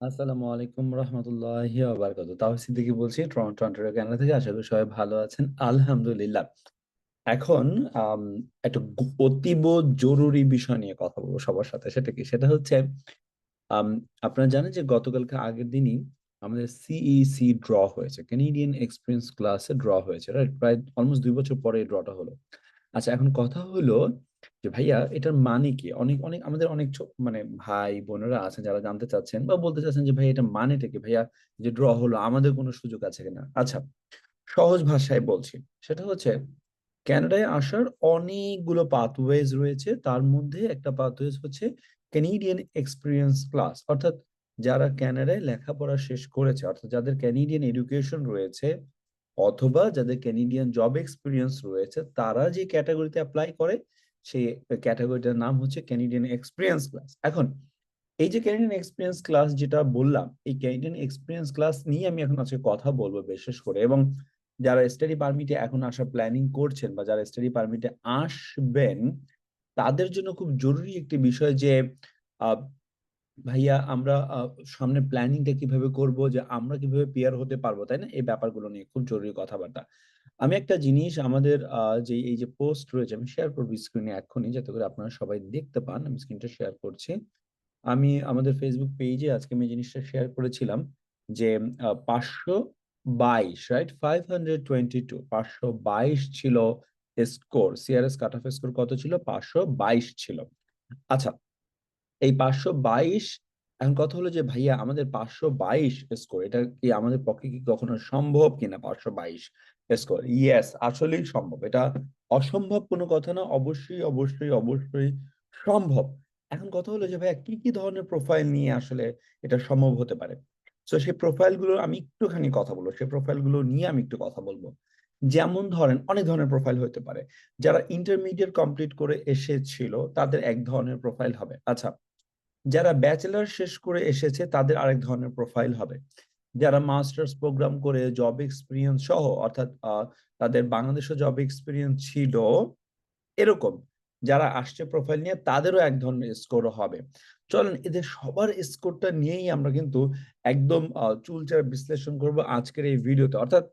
আসসালামু আলাইকুম রহমতুল্লাহি ওয়া বারাকাতুহু। তাওহিদ সিদ্দিকী বলছি টরন্টো, অন্টারিও, থেকে। আশা করি সবাই ভালো আছেন। আলহামদুলিল্লাহ। এখন আম একটা অতীব জরুরি বিষয় নিয়ে কথা বলব সবার সাথে। সেটা কি? সেটা হচ্ছে আম আপনারা জানেন যে গতকালকে আগের দিনই আমাদের সিইসি ড্র হয়েছে। কানাডিয়ান এক্সপেরিয়েন্স ক্লাসে ড্র হয়েছে। রাইট? প্রায় অলমোস্ট ২ বছর পরে ড্রটা হলো। আচ্ছা এখন কথা হলো যে ভাইয়া এটার মানে কি? অনেক, অনেক আমাদের অনেক মানে ভাই-বোনেরা আছেন যারা জানতে চাচ্ছেন বা বলতে চাচ্ছেন যে ভাই এটা মানেটা কি? ভাইয়া যে ড্র হলো আমাদের কোনো সুযোগ আছে কিনা? আচ্ছা, সহজ ভাষায় বলছি। সেটা হচ্ছে ক্যানাডায় আসার অনেকগুলো পাথওয়েজ রয়েছে। তার মধ্যে একটা পাথওয়েজ হচ্ছে কানাডিয়ান এক্সপিরিয়েন্স ক্লাস। অর্থাৎ যারা ক্যানাডায় লেখাপড়া শেষ করেছে, অর্থাৎ যাদের কানাডিয়ান এডুকেশন রয়েছে অথবা যাদের কানাডিয়ান জব এক্সপিরিয়েন্স রয়েছে, তারা যে ক্যাটাগরিতে অ্যাপ্লাই করে সেই ক্যাটাগরিটার নাম হচ্ছে কানাডিয়ান এক্সপিরিয়েন্স ক্লাস। এখন এই যে কানাডিয়ান এক্সপেরিয়েন্স ক্লাস যেটা বললাম, এই কানাডিয়ান এক্সপিরিয়েন্স ক্লাস নিয়ে আমি এখন আজকে কথা বলব বিশেষ করে এবং যারা স্টাডি পারমিটে এখন আসার প্ল্যানিং করছেন বা যারা স্টাডি পারমিটে আসবেন, তাদের জন্য খুব জরুরি একটি বিষয় যে ভাইয়া আমরা সামনে প্ল্যানিংটা কীভাবে করব? যে আমরা কীভাবে পেয়ার হতে পারব, তাই না? এই ব্যাপারগুলো নিয়ে খুব জরুরি কথাবার্তা। আমি একটা জিনিস আমাদের যে এই যে পোস্ট রয়েছে আমি শেয়ার করব স্ক্রিনে এক্ষুনি যাতে করে আপনারা সবাই দেখতে পান। আমি স্ক্রিনটা শেয়ার করছি। আমি আমাদের ফেসবুক পেজে আজকে আমি জিনিসটা শেয়ার করেছিলাম যে পাঁচশো বাইশ রাইট? 522 ৫২২ ছিল score. CRS cut off score কত ছিল? ৫২২ ছিল। আচ্ছা, এই ৫২২ এখন কথা হলো যে ভাইয়া আমাদের ৫২২ স্কোর এটা কি আমাদের পক্ষে কি কখনো সম্ভব কিনা ৫২২ স্কোর? ইয়েস আসলেই সম্ভব। এটা অসম্ভব কোনো কথা না। অবশ্যই, অবশ্যই, অবশ্যই সম্ভব। এখন কথা হলো যে ভাইয়া কি, কি ধরনের প্রোফাইল নিয়ে আসলে এটা সম্ভব হতে পারে? তো সেই প্রোফাইলগুলো আমি একটুখানি কথা বলব সেই প্রোফাইলগুলো নিয়ে আমি একটু কথা বলব যেমন ধরেন অনেক ধরনের প্রোফাইল হতে পারে। যারা ইন্টারমিডিয়েট কমপ্লিট করে এসেছিল তাদের এক ধরনের প্রোফাইল হবে। আচ্ছা, যারা ব্যাচেলার শেষ করে এসেছে তাদের আরেক ধরনের প্রোফাইল হবে। যারা মাস্টার্স প্রোগ্রাম করে জব এক্সপিরিয়েন্স সহ অর্থাৎ তাদের বাংলাদেশে জব এক্সপিরিয়েন্স ছিল এরকম যারা আসছে প্রোফাইল নিয়ে তাদেরও এক ধরনের স্কোর হবে। চলেন এদের সবার স্কোরটা নিয়েই আমরা কিন্তু একদম চুলচেরা বিশ্লেষণ করব আজকের এই ভিডিওতে। অর্থাৎ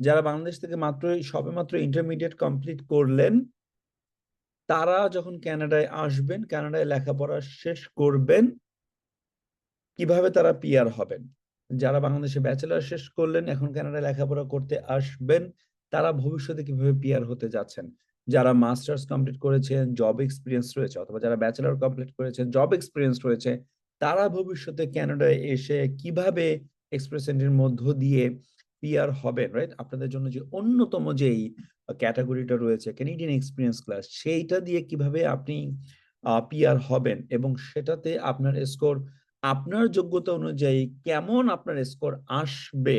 যারা বাংলাদেশ থেকে মাত্রই সবেমাত্র ইন্টারমিডিয়েট কমপ্লিট করলেন তারা যখন ক্যানাডায় আসবেন, ক্যানাডায় লেখাপড়া শেষ করবেন কীভাবে তারা পিয়ার হবেন? যারা বাংলাদেশে ব্যাচেলার শেষ করলেন, এখন কানাডায় লেখাপড়া করতে আসবেন, তারা ভবিষ্যতে কীভাবে পিয়ার হতে যাচ্ছেন? যারা মাস্টার্স কমপ্লিট করেছেন, জব এক্সপিরিয়েন্স রয়েছে অথবা যারা ব্যাচেলর কমপ্লিট করেছেন, জব এক্সপেরিয়েন্স রয়েছে, তারা ভবিষ্যতে ক্যানাডায় এসে কীভাবে এক্সপ্রেস এন্ট্রির মধ্য দিয়ে পিয়ার হবেন, রাইট? আপনাদের জন্য যে অন্যতম যেই ক্যাটাগরিটা রয়েছে কানাডিয়ান এক্সপিরিয়েন্স ক্লাস, সেইটা দিয়ে কীভাবে আপনি আ পিআর হবেন এবং সেটাতে আপনার স্কোর আপনার যোগ্যতা অনুযায়ী কেমন আপনার স্কোর আসবে,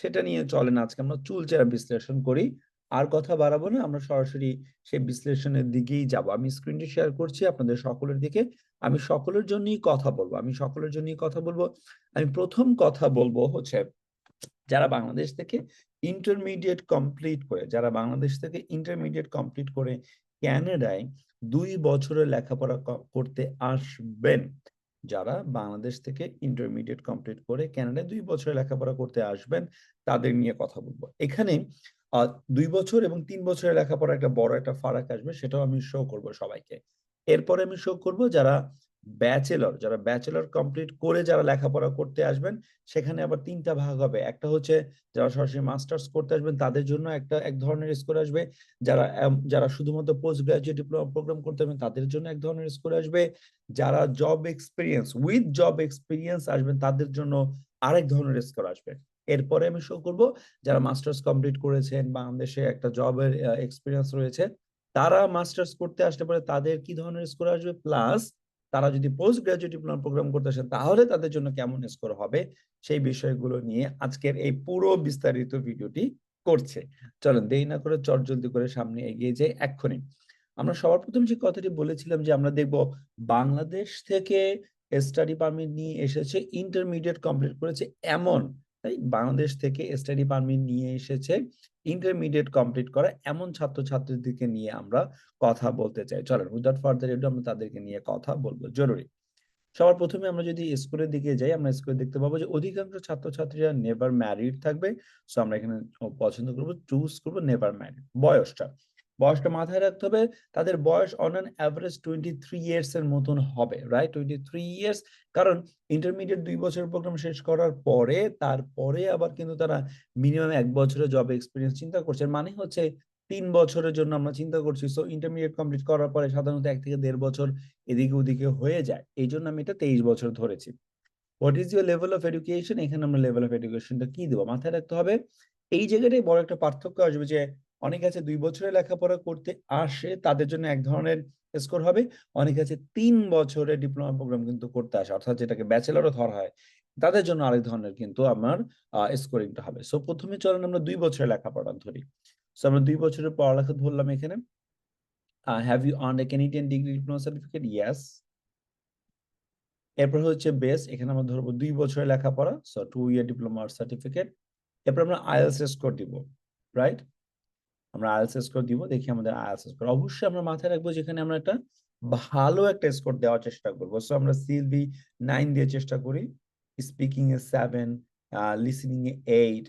সেটা নিয়ে চলেন আজকে আমরা চুলচেরা বিশ্লেষণ করি। আর কথা বাড়াবো না, আমরা সরাসরি সেই বিশ্লেষণের দিকেই যাব আমি স্ক্রিনটি শেয়ার করছি আপনাদের সকলের দিকে। আমি সকলের জন্যই কথা বলব আমি সকলের জন্যই কথা বলব আমি প্রথম কথা বলব হচ্ছে যারা বাংলাদেশ থেকে ইন্টারমিডিয়েট কমপ্লিট করে যারা বাংলাদেশ থেকে ইন্টারমিডিয়েট কমপ্লিট করে ক্যানাডায় দুই বছরের লেখাপড়া করতে আসবেন। যারা বাংলাদেশ থেকে ইন্টারমিডিয়েট কমপ্লিট করে ক্যানাডায় দুই বছরে লেখাপড়া করতে আসবেন, তাদের নিয়ে কথা বলব এখানে দুই ২ বছর এবং তিন বছরের লেখাপড়া একটা বড় একটা ফারাক আসবে সেটাও আমি শো করব সবাইকে। এরপরে আমি শো করব যারা ব্যাচেলর, যারা ব্যাচেলর কমপ্লিট করে যারা লেখাপড়া করতে আসবেন, সেখানে আবার তিনটা ভাগ হবে। একটা হচ্ছে যারা সরাসরি মাস্টার্স করতে আসবেন তাদের জন্য একটা এক ধরনের স্কোর আসবে। যারা যারা শুধুমাত্র পোস্ট গ্রাজুয়েট ডিপ্লোমা প্রোগ্রাম করতে আসবেন তাদের জন্য এক ধরনের স্কোর আসবে। যারা job experience with job experience আসবেন তাদের জন্য আরেক ধরনের স্কোর আসবে। এরপরে আমি শো করব যারা মাস্টার্স কমপ্লিট করেছেন, বাংলাদেশে একটা জবের এক্সপেরিয়েন্স রয়েছে, তারা মাস্টার্স করতে আসলে পরে তাদের কি ধরনের স্কোর আসবে? প্লাস তারা যদি পোস্ট গ্রাজুয়েট ডিপ্লোমা প্রোগ্রাম করতে আসেন তাহলে তাদের জন্য কেমন স্কোর হবে? সেই বিষয়গুলো নিয়ে আজকের এই পুরো বিস্তারিত ভিডিওটি করছে। চলেন দেরি না করে চটজলদি করে সামনে এগিয়ে যাই এক্ষুনি। আমরা সবার প্রথম যে কথাটি বলেছিলাম যে আমরা দেখব বাংলাদেশ থেকে স্টাডি পারমিট নিয়ে এসেছে ইন্টারমিডিয়েট কমপ্লিট করেছে এমন, তাই? বাংলাদেশ থেকে স্টাডি পারমিট নিয়ে এসেছে ইন্টারমিডিয়েট কমপ্লিট করা এমন ছাত্রছাত্রীদেরকে নিয়ে আমরা কথা বলতে চাই। চলেন উইথআউট ফার্দার অ্যাডু আমরা তাদেরকে নিয়ে কথা বলব জরুরি। সবার প্রথমে আমরা যদি স্কুলের দিকে যাই, আমরা স্কোরে দেখতে পাবো যে অধিকাংশ ছাত্রছাত্রীরা নেভার ম্যারিড থাকবে সো আমরা এখানে পছন্দ করব চুজ করব নেভার ম্যারিড বয়সটা বয়সটা মাথায় রাখতে হবে, তাদের বয়স on an average twenty three years এর মতন হবে রাইট টোয়েন্টি থ্রি ইয়ার্স কারণ ইন্টারমিডিয়েট দুই বছর প্রোগ্রাম শেষ করার পরে, তারপরে আবার কিন্তু তারা মিনিমাম এক বছরের জব এক্সপিরিয়েন্স চিন্তা করছে। মানে হচ্ছে তিন বছরের জন্য আমরা চিন্তা করছি সো ইন্টারমিডিয়েট কমপ্লিট করার পরে সাধারণত এক থেকে দেড় বছর এদিকে ওদিকে হয়ে যায়। এই জন্য আমি এটা তেইশ বছর ধরেছি। What is your level of education এখানে আমরা লেভেল অফ এডুকেশনটা কি দেবো? মাথায় রাখতে হবে, এই জায়গাটাই বড় একটা পার্থক্য আসবে যে অনেক আছে দুই বছরের লেখাপড়া করতে আসে, তাদের জন্য এক ধরনের স্কোর হবে। অনেক আছে তিন বছরের ডিপ্লোমা প্রোগ্রাম কিন্তু করতে আসে, অর্থাৎ যেটাকে ব্যাচেলরও ধরা হয়, তাদের জন্য আরেক ধরনের কিন্তু আমার স্কোরিংটা হবে। সো প্রথমে চলেন আমরা দুই বছরের লেখাপড়া ধরি। সো আমরা দুই বছরের পড়ালেখা ধরলাম এখানে। Have you earn a Canadian degree diploma certificate yes এরপর হচ্ছে বেস এখানে আমরা ধরবো দুই বছরের লেখাপড়া so two year diploma certificate এরপর আমরা আইএলস স্কোর দিব রাইট আমরা আইএলস স্কোর দিব, দেখি আমাদের আইএলস স্কোর অবশ্যই আমরা মাথায় রাখব যেখানে আমরা একটা ভালো একটা স্কোর দেওয়ার চেষ্টা করব। সো আমরা সিএলবি নাইন দিয়ে চেষ্টা করি। স্পিকিং এ সেভেন লিসনিং এ এইট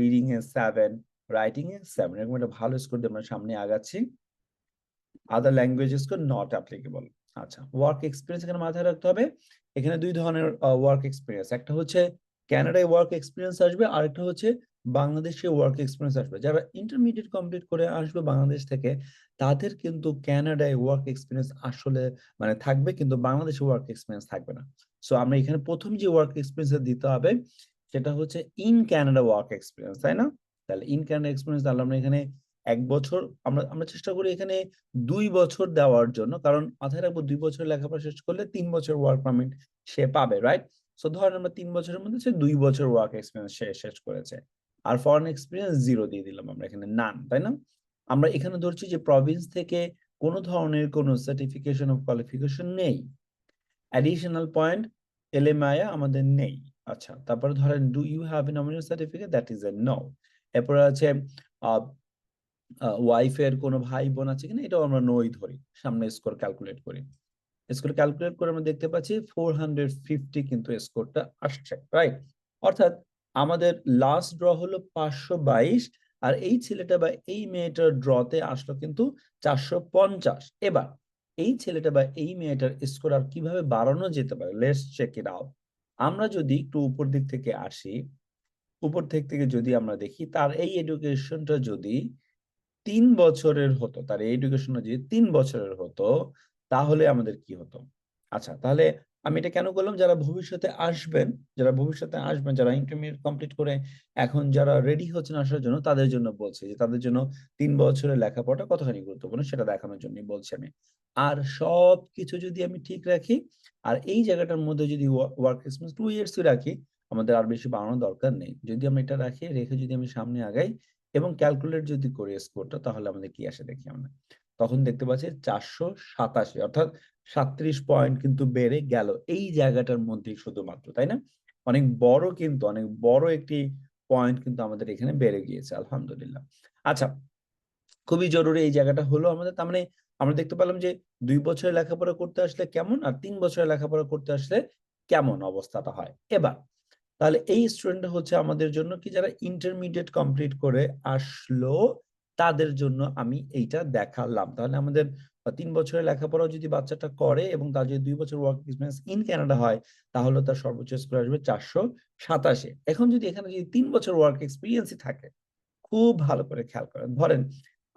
রিডিং এ সেভেন রাইটিং এ সেভেন এরকম একটা ভালো স্কোর দিয়ে আমরা সামনে আগাচ্ছি। Other language score not applicable আচ্ছা ওয়ার্ক এক্সপিরিয়েন্স এখানে মাথায় রাখতে হবে। এখানে দুই ধরনের ওয়ার্ক এক্সপিরিয়েন্স একটা হচ্ছে ক্যানাডায় ওয়ার্ক এক্সপিরিয়েন্স আসবে আর একটা হচ্ছে বাংলাদেশে ওয়ার্ক এক্সপিরিয়েন্স আসবে। যারা ইন্টারমিডিয়েট কমপ্লিট করে আসবে বাংলাদেশ থেকে, তাদের কিন্তু ক্যানাডায় ওয়ার্ক এক্সপিরিয়েন্স আসলে মানে থাকবে, কিন্তু বাংলাদেশে ওয়ার্ক এক্সপিরিয়েন্স থাকবে না। সো আমরা এখানে প্রথম যে ওয়ার্ক এক্সপিরিয়েন্স দিতে হবে, সেটা হচ্ছে ইন ক্যানাডা ওয়ার্ক এক্সপিরিয়েন্স তাই না? তাহলে ইন ক্যানাডা এক্সপিরিয়েন্স তাহলে আমরা এখানে এক বছর, আমরা আমরা চেষ্টা করি এখানে দুই বছর দেওয়ার জন্য, কারণ মাথায় রাখব দুই বছর লেখাপড়া শেষ করলে তিন বছর ওয়ার্ক পারমিট সে পাবে রাইট সো ধরেন আমরা তিন বছরের মধ্যে সে দুই বছর ওয়ার্ক এক্সপিরিয়েন্স সে শেষ করেছে। আর ফরেন এক্সপিরিয়েন্স জিরো দিয়ে দিলাম আমরা এখানে নান তাই না? আমরা এখানে ধরছি যে প্রভিন্স থেকে কোনো ধরনের কোনো সার্টিফিকেশন অফ কোয়ালিফিকেশন নেই। অ্যাডিশনাল পয়েন্ট এলএমআইয়া আমাদের নেই। আচ্ছা তারপরে ধরেন do you have a nominal certificate that is a no এরপরে আছে ওয়াইফের কোনো ভাই বোন আছে কিনা? এটাও আমরা নই ধরি। সামনে স্কোর ক্যালকুলেট করি। স্কোর ক্যালকুলেট করে আমরা দেখতে পাচ্ছি ফোর হান্ড্রেড ফিফটি কিন্তু স্কোরটা আসছে রাইট অর্থাৎ আমাদের লাস্ট ড্র হলো পাঁচশো বাইশ, আর এই ছেলেটা বা এই মেয়েটার ড্রতে আসলো কিন্তু চারশো পঞ্চাশ। এবার, এই ছেলেটা বা এই মেয়েটার স্কোর আর কীভাবে বাড়ানো যেতে পারে? লেস চেক ইট আউট আমরা যদি একটু উপর দিক থেকে আসি, উপর দিক থেকে যদি আমরা দেখি, তার এই এডুকেশনটা যদি তিন বছরের হতো, তার এই এডুকেশনটা যদি তিন বছরের হতো, তাহলে আমাদের কি হতো? আচ্ছা তাহলে আমি এটা কেন করলাম যারা ভবিষ্যতে আসবেন, যারা ভবিষ্যতে আসবেন, যারা ইন্টারমিডিয়েট কমপ্লিট করে এখন যারা রেডি হচ্ছেন আসার জন্য, তাদের জন্য বলছি যে, তাদের জন্য তিন বছরের লেখাপড়াটা কতখানি গুরুত্বপূর্ণ সেটা দেখানোর জন্য বলছি আমি। আর সব কিছু যদি আমি ঠিক রাখি, আর এই জায়গাটার মধ্যে যদি ওয়ার্ক এক্সপিরিয়েন্স টু ইয়ার্স রাখি, আমাদের আর বেশি বাড়ানোর দরকার নেই। যদি আমি এটা রাখি, রেখে যদি আমি সামনে আগাই এবং ক্যালকুলেট যদি করি স্কোরটা তাহলে আমাদের কি আসে দেখি আমরা? তখন দেখতে পাচ্ছি চারশো সাতাশি, অর্থাৎ সাত্রিশ পয়েন্ট কিন্তু বেড়ে গেল এই জায়গাটার মধ্যেই শুধুমাত্র, তাই না? অনেক বড় কিন্তু, অনেক বড় একটি পয়েন্ট কিন্তু আমাদের এখানে বেড়ে গিয়েছে, আলহামদুলিল্লাহ। আচ্ছা খুবই জরুরি এই জায়গাটা হলো আমাদের, তার মানে আমরা দেখতে পেলাম যে দুই বছরের লেখাপড়া করতে আসলে কেমন আর তিন বছরের লেখাপড়া করতে আসলে কেমন অবস্থাটা হয়? এবার, তাহলে এই স্টুডেন্ট হচ্ছে আমাদের জন্য কি যারা ইন্টারমিডিয়েট কমপ্লিট করে আসলো, তাদের জন্য আমি এইটা দেখালাম। তাহলে আমাদের তিন বছরের লেখাপড়া যদি বাচ্চাটা করে এবং তার যদি দুই বছর ওয়ার্ক এক্সপিরিয়েন্স ইন ক্যানাডা হয়, তাহলে তার সর্বোচ্চ স্কোর আসবে চারশো সাতাশে। এখন যদি এখানে যদি তিন বছর ওয়ার্ক এক্সপিরিয়েন্সই থাকে, খুব ভালো করে খেয়াল করেন। ধরেন,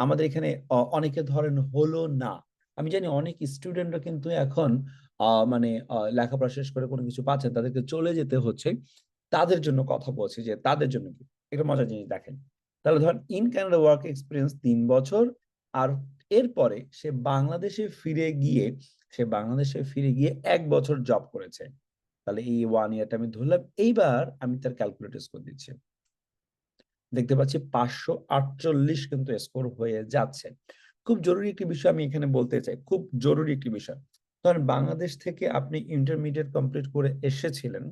আমাদের এখানে অনেকে ধরেন হলো না। আমি জানি অনেক স্টুডেন্টরা কিন্তু এখন মানে লেখাপড়া শেষ করে কোনো কিছু পাচ্ছেন, তাদেরকে চলে যেতে হচ্ছে। তাদের জন্য কথা বলছি যে তাদের জন্য কি? একটা মজার জিনিস দেখেন। তাহলে ধরেন ইন ক্যানাডা ওয়ার্ক এক্সপিরিয়েন্স তিন বছর, আর এরপরে সে বাংলাদেশে ফিরে গিয়ে, সে বাংলাদেশে ফিরে গিয়ে এক বছর জব করেছে। তাহলে এই ওয়ান ইয়ারটা আমি ধরলাম। এইবার আমি তার ক্যালকুলেট স্কোর দিচ্ছি। দেখতে পাচ্ছি পাঁচশো আটচল্লিশ কিন্তু স্কোর হয়ে যাচ্ছে। খুব জরুরি একটি বিষয় আমি এখানে বলতে চাই। খুব জরুরি একটি বিষয়। ধরেন বাংলাদেশ থেকে আপনি ইন্টারমিডিয়েট কমপ্লিট করে এসেছিলেন।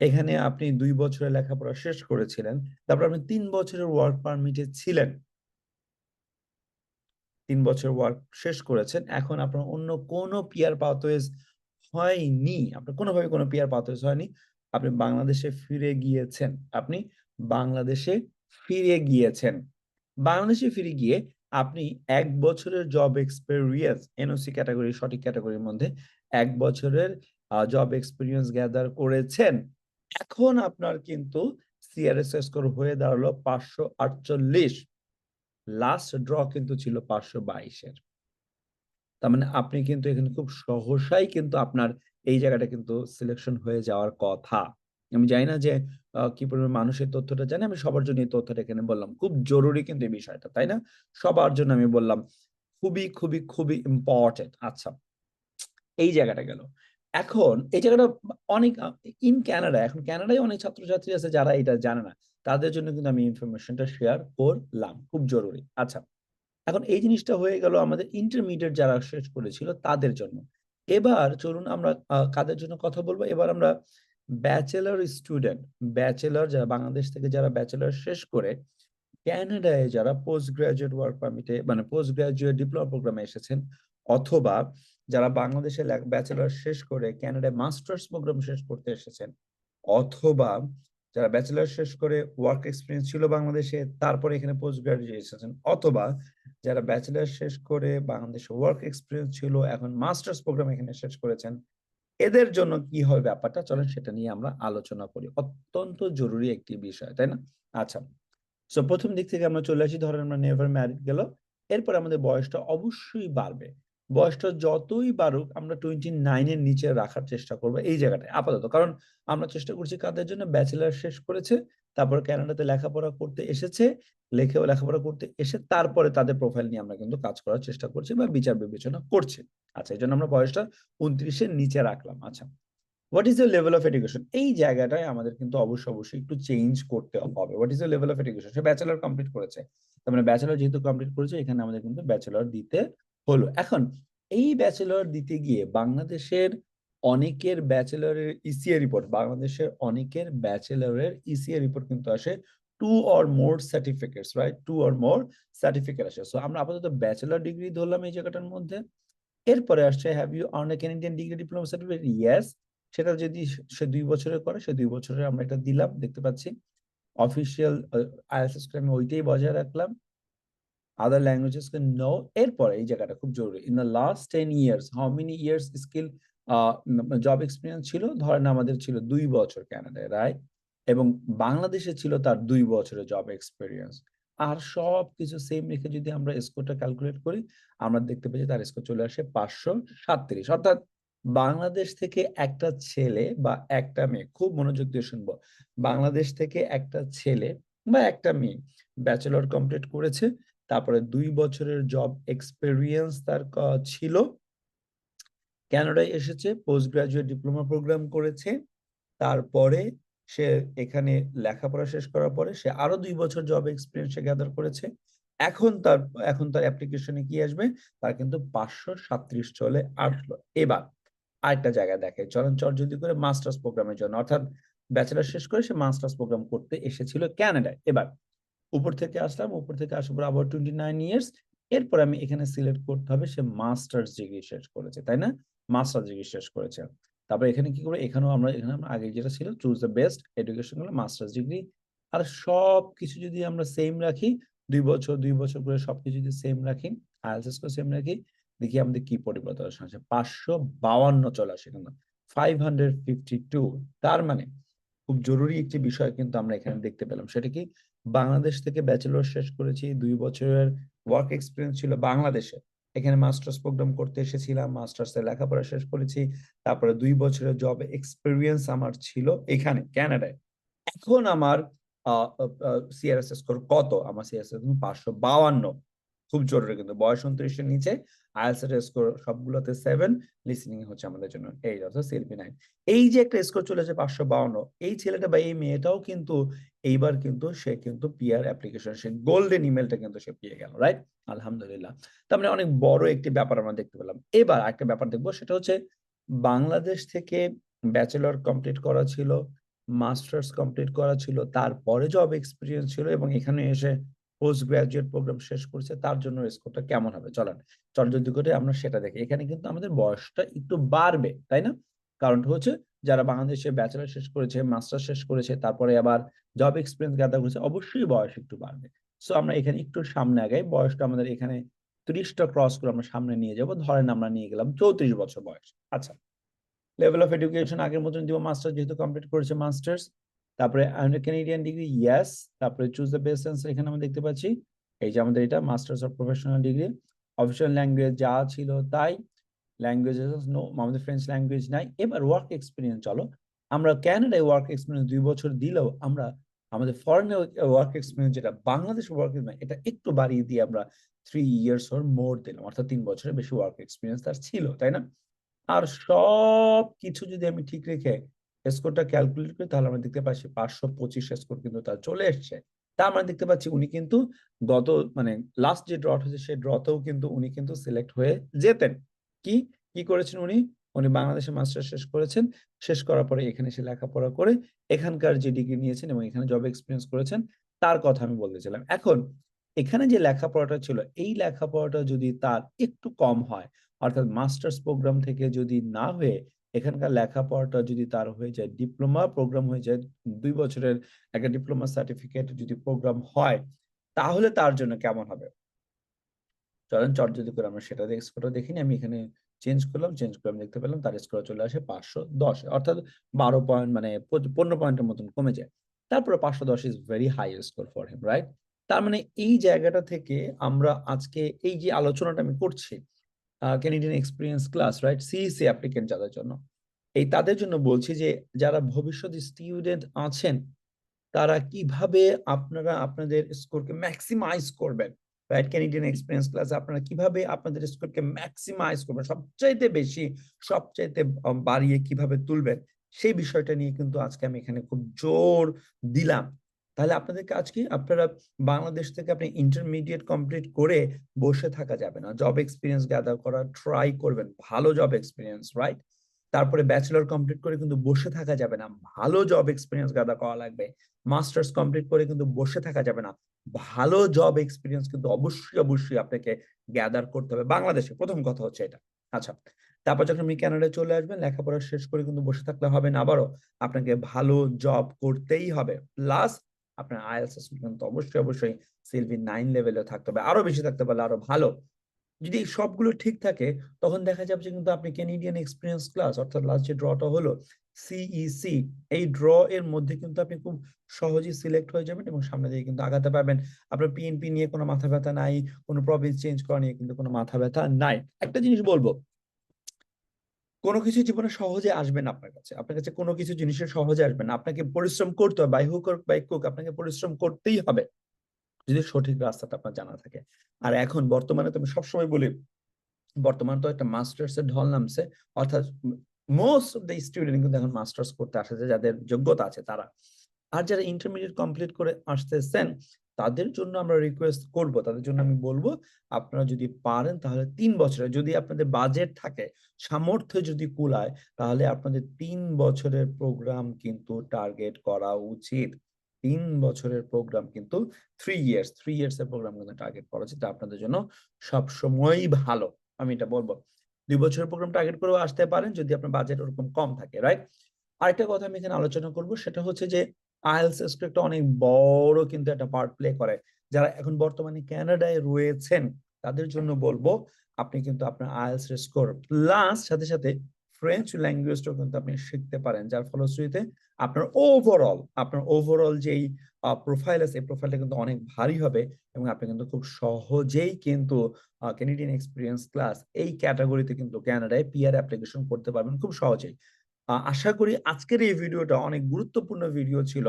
এখানে আপনি দুই বছরের লেখাপড়া শেষ করেছিলেন। তারপর আপনি তিন বছরের ওয়ার্ক পারমিটে ছিলেন। তিন বছর ওয়ার্ক শেষ করেছেন, এখন আপনার অন্য কোনো পিয়ার পাথওয়েজ হয়নি, আপনার কোনোভাবে কোনো পিয়ার পাথওয়েজ হয়নি, আপনি বাংলাদেশে ফিরে গিয়েছেন, আপনি বাংলাদেশে ফিরে গিয়েছেন। বাংলাদেশে ফিরে গিয়ে আপনি এক বছরের জব এক্সপেরিয়েন্স এনওসি ক্যাটাগরি সঠিক ক্যাটাগরির মধ্যে এক বছরের জব এক্সপিরিয়েন্স গ্যাদার করেছেন, এখন আপনার কিন্তু সিআরএস স্কোর হয়ে দাঁড়াল পাঁচশো আটচল্লিশ। লাস্ট ড্র কিন্তু ছিল পাঁচশো বাইশের। তার মানে আপনি কিন্তু এখানে খুব সহসাই কিন্তু আপনার এই জায়গাটা কিন্তু সিলেকশন হয়ে যাওয়ার কথা। আমি জানি না যে কি পরিমাণ মানুষের তথ্যটা জানে, আমি সবার জন্য এই তথ্যটা এখানে বললাম। খুব জরুরি কিন্তু এই বিষয়টা, তাই না? সবার জন্য আমি বললাম, খুবই খুবই খুবই ইম্পর্টেন্ট আচ্ছা এই জায়গাটা গেল। এখন এই জায়গাটা অনেক ইন ক্যানাডা এখন ক্যানাডায় অনেক ছাত্রছাত্রী আছে যারা এটা জানে না। তাদের জন্য কিন্তু আমি ইনফরমেশনটা শেয়ার করলাম। খুব জরুরি। আচ্ছা এখন এই জিনিসটা হয়ে গেল আমাদের ইন্টারমিডিয়েট যারা শেষ করেছিল তাদের জন্য। এবার চলুন আমরা কাদের জন্য কথা বলব? এবার আমরা ব্যাচেলার স্টুডেন্ট ব্যাচেলার যারা বাংলাদেশ থেকে যারা ব্যাচেলর শেষ করে ক্যানাডায় যারা পোস্ট গ্রাজুয়েট ওয়ার্ক পারমিটে মানে পোস্ট গ্রাজুয়েট ডিপ্লোমা প্রোগ্রামে এসেছেন, অথবা যারা বাংলাদেশে ব্যাচেলর শেষ করে ক্যানাডায় মাস্টার্স প্রোগ্রাম শেষ করতে এসেছেন, অথবা যারা ব্যাচেলর শেষ করে ওয়ার্ক এক্সপিরিয়েন্স ছিল বাংলাদেশে, তারপরে এখানে পোস্ট গ্রাজুয়েট এসেছেন অথবা যারা ব্যাচেলর শেষ করে বাংলাদেশে ওয়ার্ক এক্সপিরিয়েন্স ছিল, এখন মাস্টার্স প্রোগ্রাম এখানে শেষ করেছেন, এদের জন্য কি হবে ব্যাপারটা? চলেন সেটা নিয়ে আমরা আলোচনা করি। অত্যন্ত জরুরি একটি বিষয়, তাই না? আচ্ছা সো প্রথম দিক থেকে আমরা চলে আসি, ধরেন আমরা নেভার ম্যারিড গেল, এরপর আমাদের বয়সটা অবশ্যই বাড়বে। বয়সটা যতই বাড়ুক, আমরা টোয়েন্টি নাইনের নিচে রাখার চেষ্টা করব এই জায়গাটায় আপাতত। কারণ আমরা চেষ্টা করছি কাদের জন্য? ব্যাচেলার শেষ করেছে, তারপর ক্যানাডাতে লেখাপড়া করতে এসেছে লেখে লেখাপড়া করতে এসে তারপরে তাদের প্রোফাইল নিয়ে আমরা কিন্তু কাজ করার চেষ্টা করছি বা বিচার বিবেচনা করছি। আচ্ছা এই জন্য আমরা বয়সটা উনত্রিশের নিচে রাখলাম। আচ্ছা what is the level of education এই জায়গাটায় আমাদের কিন্তু অবশ্যই অবশ্যই একটু চেঞ্জ করতে হবে। What is the level of education say bachelor complete করেছে। তার মানে ব্যাচেলার যেহেতু কমপ্লিট করেছে, এখানে আমাদের কিন্তু ব্যাচেলার দিতে হলো। এখন এই ব্যাচেলর দিতে গিয়ে বাংলাদেশের অনেকের ব্যাচেলরের ইসিএ রিপোর্ট বাংলাদেশের অনেকের ব্যাচেলরের ইসিএ রিপোর্ট কিন্তু আসে two or more certificates right two or more certificate আসে। সো আমরা আপাতত ব্যাচেলর ডিগ্রি ধরলাম এই জায়গাটার মধ্যে। এরপরে আসছে have you earn a Canadian degree diploma certificate yes সেটা যদি সে দুই বছরের করে, সে দুই বছরের আমরা এটা দিলাম, দেখতে পাচ্ছি। অফিসিয়াল আইএসএস আমি ওইটাই বজায় রাখলাম। আদার ল্যাঙ্গুয়েজেস ক্যান নো এরপরে এই জায়গাটা খুব জরুরি। In the last ten years how many years skill job experience ছিল? ধরেন আমাদের ছিল দুই বছর ক্যানাডায় রাইট এবং বাংলাদেশে ছিল তার দুই বছরের জব এক্সপিরিয়েন্স আর সব কিছু সেম রেখে যদি আমরা স্কোরটা ক্যালকুলেট করি, আমরা দেখতে পাচ্ছি তার স্কোর চলে আসে পাঁচশো সাতত্রিশ। অর্থাৎ বাংলাদেশ থেকে একটা ছেলে বা একটা মেয়ে, খুব মনোযোগ দিয়ে শুনব, বাংলাদেশ থেকে একটা ছেলে বা একটা মেয়ে ব্যাচেলর কমপ্লিট করেছে তারপরে দুই বছরের জব এক্সপেরিয়েন্স তার ছিল। ক্যানাডায় এসেছে পোস্ট গ্রাজুয়েট ডিপ্লোমা প্রোগ্রাম করেছে। তারপরে সে এখানে লেখাপড়া শেষ করার পরে সে আরও দুই বছর জব এক্সপিরিয়েন্স সে গ্যাদার করেছে। এখন তার এখন তার অ্যাপ্লিকেশনে কি আসবে? তার কিন্তু পাঁচশো সাত্রিশ চলে আসলো। এবার আরেকটা জায়গায় দেখে চলন যদি করে মাস্টার্স প্রোগ্রামের জন্য। অর্থাৎ ব্যাচেলার শেষ করে সে মাস্টার্স প্রোগ্রাম করতে এসেছিল ক্যানাডায় এবার উপর থেকে আসলাম, উপর থেকে আসার পর আবার টোয়েন্টি নাইন ইয়ার্স এরপর আমি এখানে সিলেক্ট করতে হবে সে মাস্টার্স ডিগ্রি শেষ করেছে, তাই না? মাস্টার্স ডিগ্রি শেষ করেছে। তারপর এখানে কি করব? এখানেও আমরা, এখানে আগে যেটা ছিল চুজ দ্য বেস্ট এডুকেশন হলো মাস্টার্স ডিগ্রি আর সব কিছু যদি আমরা সেম রাখি, দুই বছর দুই বছর করে সবকিছু যদি সেম রাখি আইএলটিএস করে সেম রাখি, দেখি আমাদের কি পরিবর্তন আসে। পাঁচশো বাউান্ন চলে আসে কিন্তু। ফাইভ হান্ড্রেড ফিফটি টু তার মানে খুব জরুরি একটি বিষয় কিন্তু আমরা এখানে দেখতে পেলাম। সেটা কি? বাংলাদেশ থেকে ব্যাচেলর শেষ করেছি, দুই বছরের ওয়ার্ক এক্সপিরিয়েন্স ছিল বাংলাদেশে। এখানে মাস্টার্স প্রোগ্রাম করতে এসেছিলাম মাস্টার্স এর লেখাপড়া শেষ করেছি, তারপরে দুই বছরের জব এক্সপিরিয়েন্স আমার ছিল এখানে ক্যানাডায় এখন আমার সিআরএস স্কোর কত? আমার সিআরএস পাঁচশো বাউান্ন খুব জরুরি কিন্তু। বয়স উনত্রিশের নিচে আইএলস এর স্কোর সবগুলোতে সেভেন লিসনিং হচ্ছে আমাদের জন্য এই অর্থাৎ সিএলপি নাইন এই যে একটা স্কোর চলেছে পাঁচশো বাউন্ন, এই ছেলেটা বা এই মেয়েটাও কিন্তু, এইবার কিন্তু সে কিন্তু পিআর অ্যাপ্লিকেশন সে গোল্ডেন ইমেলটা কিন্তু সে পেয়ে গেল রাইট আলহামদুলিল্লাহ। তার মানে অনেক বড় একটি ব্যাপার আমরা দেখতে পেলাম। এবার একটা ব্যাপার দেখব, সেটা হচ্ছে বাংলাদেশ থেকে ব্যাচেলর কমপ্লিট করা ছিল মাস্টার্স কমপ্লিট করা ছিল, তারপরে জব এক্সপিরিয়েন্স ছিল এবং এখানে এসে পোস্ট গ্রাজুয়েট প্রোগ্রাম শেষ করেছে, তার জন্য স্কোরটা কেমন হবে? চলেন, চল যদি করে আমরা সেটা দেখি। এখানে কিন্তু আমাদের বয়সটা একটু বাড়বে, তাই না? কারণটা হচ্ছে যারা বাংলাদেশে ব্যাচেলার শেষ করেছে মাস্টার শেষ করেছে, তারপরে আবার জব এক্সপিরিয়েন্স গ্যাদার করেছে অবশ্যই বয়স একটু বাড়বে। সো আমরা এখানে একটু সামনে আগাই, বয়সটা আমাদের এখানে ত্রিশটা ক্রস করে আমরা সামনে নিয়ে যাব। ধরেন আমরা নিয়ে গেলাম চৌত্রিশ বছর বয়স। আচ্ছা লেভেল অফ এডুকেশন আগের মতন দিব মাস্টার যেহেতু কমপ্লিট করেছে মাস্টার্স তারপরে ক্যানেডিয়ান ডিগ্রি ইয়েস তারপরে চুজ দ্য বেস্ট অ্যান্সার এখানে আমরা দেখতে পাচ্ছি। এই যে আমাদের এটা masters of professional degree official language যা ছিল তাই ল্যাঙ্গুয়েজ নো আমাদের ফ্রেঞ্চ ল্যাঙ্গুয়েজ নাই। এবার ওয়ার্ক এক্সপিরিয়েন্স চলো। আমরা ক্যানাডায় ওয়ার্ক এক্সপিরিয়েন্স দুই বছর দিলেও আমরা, আমাদের ফরেন ওয়ার্ক এক্সপিরিয়েন্স যেটা, বাংলাদেশ ওয়ার্ক এক্সপিরিয়েন্স এটা একটু বাড়িয়ে দিয়ে আমরা থ্রি ইয়ার্স ওর মোর দিলাম। অর্থাৎ তিন বছরের বেশি ওয়ার্ক এক্সপিরিয়েন্স তার ছিল, তাই না? আর সব কিছু যদি আমি ঠিক রেখে স্কোরটা ক্যালকুলেট করি তাহলে আমরা দেখতে পাচ্ছি পাঁচশো পঁচিশ স্কোর কিন্তু তার চলে এসছে। তা আমরা দেখতে পাচ্ছি উনি কিন্তু গত মানে লাস্ট যে ড্রট হয়েছে সেই ড্রতেও কিন্তু উনি কিন্তু সিলেক্ট হয়ে যেতেন। কি? কি করেছেন উনি? উনি বাংলাদেশে মাস্টার শেষ করেছেন। শেষ করার পরে এখানে এসে লেখাপড়া করে এখানকার যে ডিগ্রি নিয়েছেন এবং এখানে জব এক্সপিরিয়েন্স করেছেন, তার কথা আমি বলতেছিলাম এখন এখানে যে লেখাপড়াটা ছিল, এই লেখাপড়াটা যদি তার একটু কম হয়, অর্থাৎ মাস্টার্স প্রোগ্রাম থেকে যদি না হয়ে এখানকার লেখাপড়াটা যদি তার হয়ে যায়, ডিপ্লোমা প্রোগ্রাম হয়ে যায়, দুই বছরের একটা ডিপ্লোমা সার্টিফিকেট যদি প্রোগ্রাম হয়, তাহলে তার জন্য কেমন হবে? চলেন চট যদি করে আমরা সেটা স্কোরটা দেখিনি, আমি এখানে চেঞ্জ করলাম চেঞ্জ করলাম দেখতে পেলাম, তার স্কোর চলে আসে পাঁচশো দশ, অর্থাৎ বারো পয়েন্ট মানে পনেরো পয়েন্টের মতন কমে যায়। তারপরে পাঁচশো দশ is very high score for him right তার মানে এই জায়গাটা থেকে আমরা আজকে এই যে আলোচনাটা আমি করছি Canadian experience class right CEC applicant যাদের জন্য। এই তাদের জন্য বলছি যে, যারা ভবিষ্যৎ স্টুডেন্ট আছেন, তারা কীভাবে আপনারা আপনাদের স্কোরকে ম্যাক্সিমাইজ করবেন? রাইট ক্যানেডিয়ান এক্সপিরিয়েন্স ক্লাসে আপনারা কীভাবে আপনাদের স্কোরকে ম্যাক্সিমাইজ করবেন? সবচাইতে বেশি, সবচাইতে বাড়িয়ে কীভাবে তুলবেন? সেই বিষয়টা নিয়ে কিন্তু আজকে আমি এখানে খুব জোর দিলাম। তাহলে আপনাদের কাজ কি? আপনারা বাংলাদেশ থেকে আপনি ইন্টারমিডিয়েট কমপ্লিট করে বসে থাকা যাবে না। জব এক্সপিরিয়েন্স গ্যাদার করা ট্রাই করবেন। ভালো জব এক্সপিরিয়েন্স রাইট তারপরে ব্যাচেলর কমপ্লিট করে কিন্তু বসে থাকা যাবে না। ভালো জব এক্সপিরিয়েন্স গ্যাদার করা লাগবে। মাস্টার্স কমপ্লিট করে কিন্তু বসে থাকা যাবে না। ভালো জব এক্সপিরিয়েন্স কিন্তু অবশ্যই অবশ্যই আপনাকে গ্যাদার করতে হবে বাংলাদেশে। প্রথম কথা হচ্ছে এটা। আচ্ছা তারপর যখন আপনি ক্যানাডায় চলে আসবেন, লেখাপড়া শেষ করে কিন্তু বসে থাকলে হবে না। আবারও আপনাকে ভালো জব করতেই হবে। প্লাস আপনার আইএলস কিন্তু অবশ্যই অবশ্যই সিএলভি নাইন লেভেলে থাকতে হবে। আরও বেশি থাকতে পারলে আরও ভালো। যদি সবগুলো ঠিক থাকে, তখন দেখা যাবে যে কিন্তু আপনি ক্যানেডিয়ান এক্সপিরিয়েন্স ক্লাস অর্থাৎ লাস্ট যে ড্রটা হলো সিইসি e এই ড্র এর মধ্যে কিন্তু আপনি খুব সহজেই সিলেক্ট হয়ে যাবেন এবং সামনে দিয়ে কিন্তু আগাতে পারবেন। আপনার পিএনপি নিয়ে কোনো মাথা ব্যথা নাই, কোনো প্রভিন্স চেঞ্জ করা নিয়ে কিন্তু কোনো মাথা ব্যথা নাই। একটা জিনিস বলব কোনো কিছু জীবনে সহজে আসবে না আপনার কাছে। আপনার কাছে কোনো কিছু জিনিসের সহজে আসবে না। আপনাকে পরিশ্রম করতে হবে বাই হুক বাই কুক আপনাকে পরিশ্রম করতেই হবে। যদি সঠিক রাস্তাটা আপনার জানা থাকে। আর এখন বর্তমানে তুমি সবসময় বলি, বর্তমান তো একটা মাস্টার্স এর ঢল নামছে। অর্থাৎ মোস্ট অফ দ্য স্টুডেন্ট কিন্তু এখন মাস্টার্স করতে আসে, যাদের যোগ্যতা আছে তারা। আর যারা ইন্টারমিডিয়েট কমপ্লিট করে আসতেছেন, তাদের জন্য আমরা রিকোয়েস্ট করব। তাদের জন্য আমি বলব, আপনারা যদি পারেন তাহলে তিন বছরে যদি আপনাদের বাজেট থাকে, সামর্থ্য যদি কুলায়, তাহলে আপনাদের তিন বছরের প্রোগ্রাম কিন্তু টার্গেট করা উচিত। তিন বছরের প্রোগ্রাম কিন্তু থ্রি ইয়ার্স থ্রি ইয়ার্স এর প্রোগ্রাম কিন্তু টার্গেট করা উচিত। আপনাদের জন্য সব সময়ই ভালো। আমি এটা বলব। দুই বছরের প্রোগ্রাম টার্গেট করেও আসতে পারেন যদি আপনার বাজেট ওরকম কম থাকে রাইট আরেকটা কথা আমি এখানে আলোচনা করব, সেটা হচ্ছে যে স্কোর একটা অনেক বড় কিন্তু একটা পার্ট প্লে করে। যারা এখন বর্তমানে ক্যানাডায় রয়েছেন, তাদের জন্য বলব, আপনি কিন্তু আপনার আইএলস স্কোর প্লাস সাথে সাথে ফ্রেঞ্চ ল্যাঙ্গুয়েজটাও কিন্তু আপনি শিখতে পারেন, যার ফলশ্রুতিতে আপনার ওভারঅল আপনার ওভারঅল যেই প্রোফাইল আছে প্রোফাইলটা কিন্তু অনেক ভারী হবে এবং আপনি কিন্তু খুব সহজেই কিন্তু ক্যানেডিয়ান এক্সপিরিয়েন্স ক্লাস এই ক্যাটাগরিতে কিন্তু ক্যানাডায় পিআর অ্যাপ্লিকেশন করতে পারবেন খুব সহজেই। আশা করি আজকের এই ভিডিওটা অনেক গুরুত্বপূর্ণ ভিডিও ছিল।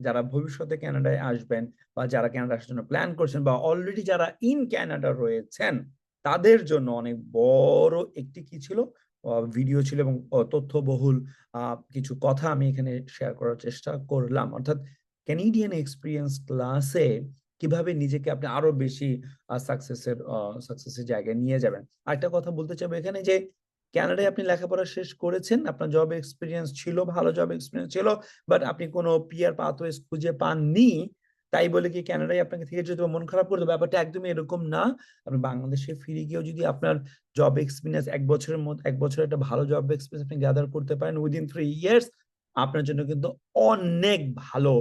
যারা ভবিষ্যতে ক্যানাডায় আসবেন বা যারা ক্যানাডা আসার জন্য প্ল্যান করছেন বা অলরেডি যারা ইন ক্যানাডা রয়েছেন, তাদের জন্য অনেক বড় একটি কি ছিল? ভিডিও ছিল এবং তথ্যবহুল কিছু কথা আমি এখানে শেয়ার করার চেষ্টা করলাম। অর্থাৎ ক্যানেডিয়ান এক্সপিরিয়েন্স ক্লাসে কীভাবে নিজেকে আপনি আরও বেশি সাকসেসের সাকসেসের জায়গায় নিয়ে যাবেন। আরেকটা কথা বলতে চাইব এখানে যে ক্যানাডায় আপনি লেখাপড়া শেষ করেছেন আপনার জব এক্সপিরিয়েন্স ছিল ভালো জব এক্সপিরিয়েন্স ছিল বাট আপনি কোনো পিয়ার পাথওয়েজ খুঁজে পাননি তাই বলে কি কানাডায় আপনাকে থেকে যেতে মন খারাপ করে দেবে ব্যাপারটা একদমই এরকম না। আপনি বাংলাদেশে ফিরে গিয়েও যদি আপনার জব এক্সপিরিয়েন্স এক বছরের মধ্যে এক বছরের একটা ভালো জব এক্সপিরিয়েন্স আপনি গ্যাদার করতে পারেন উইদিন 3 ইয়ার্স আপনার জন্য কিন্তু অনেক ভালো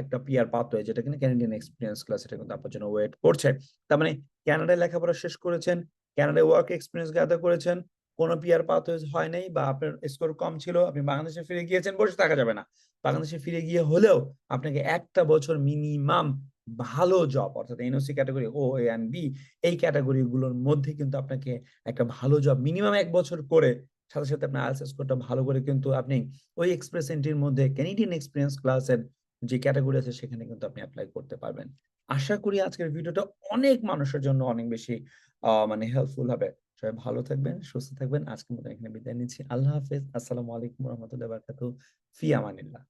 একটা পিআর পাথওয়ে যেটা কিনা ক্যানাডিয়ান এক্সপিরিয়েন্স ক্লাস এটা কিন্তু আপনার জন্য ওয়েট করছে। তার মানে ক্যানাডায় লেখাপড়া শেষ করেছেন, ক্যানাডায় ওয়ার্ক এক্সপিরিয়েন্স গ্যাদার করেছেন, কোন পিআর পাথওয়েজ হয় নাই বা আপনার স্কোর কম ছিল, আপনি বাংলাদেশে ফিরে গিয়েছেন, বসে থাকা যাবে না। বাংলাদেশে ফিরে গিয়ে হলেও আপনাকে একটা বছর মিনিমাম ভালো জব অর্থাৎ NOC category O, A and B এই ক্যাটেগরি গুলোর মধ্যে কিন্তু আপনাকে একটা ভালো জব মিনিমাম এক বছর করে সাথে, সাথে আপনার আইএলটিএস স্কোরটা ভালো করে কিন্তু আপনি ওই এক্সপ্রেস এন্ট্রির মধ্যে ক্যানাডিয়ান এক্সপেরিয়েন্স ক্লাসের যে ক্যাটাগরি আছে সেখানে কিন্তু আপনি অ্যাপ্লাই করতে পারবেন। আশা করি আজকের ভিডিওটা অনেক মানুষের জন্য অনেক বেশি মানে হেল্পফুল হবে। সবাই ভালো থাকবেন, সুস্থ থাকবেন। আজকের মতো এখানে বিদায় নিচ্ছি। আল্লাহ হাফেজ। আসসালামু আলাইকুম রহমতুল্লাহ বারাকাতুহু। ফি আমানিল্লাহ।